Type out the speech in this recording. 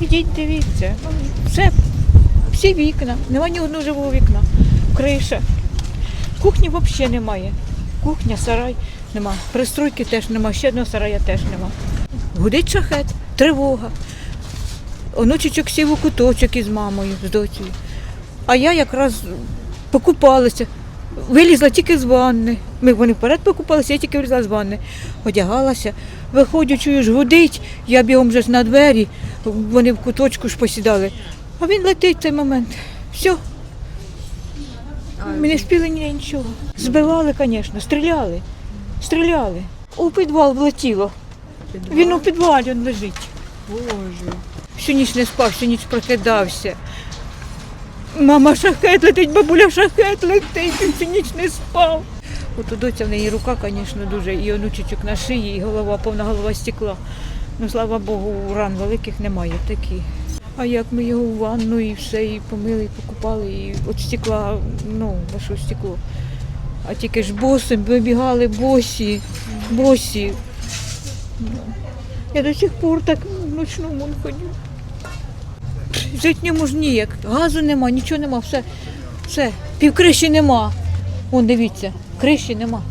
Ідіть, дивіться. Все, всі вікна, нема ні одного живого вікна. Криша. Кухні взагалі немає. Кухня, сарай нема. Пристройки теж нема, ще одного сарая теж нема. Гудить шахет, тривога. Онучечок сів у куточок із мамою, з доцею. А я якраз покупалася. Вилізла тільки з ванни. Ми вони вперед покупалися, я тільки вилізла з ванни. Одягалася, виходжу, чую, ж гудить, я бігом вже на двері, вони в куточку ж посідали. А він летить в цей момент. Все. Ми не спіли ні нічого. Збивали, звісно, стріляли. Стріляли. У підвал влетіло. Він у підвалі він лежить. Боже. Всю ніч не спав, всю ніч прокидався. Мама шахет летить, бабуля шахет летить, він всю ніч не спав. От у доця в неї рука, звісно, дуже, і онучечок на шиї, і голова, повна голова стекла. Ну, слава Богу, ран великих немає такі. А як ми його в ванну і все, і помили, і покупали, і от стекла, ну, на що стекло. А тільки ж босим вибігали босі, босі. Я до сих пор так в ночному ходю. Жити не можу ніяк. Газу нема, нічого нема, все, все. Півкриші нема. Вон дивіться, криші нема.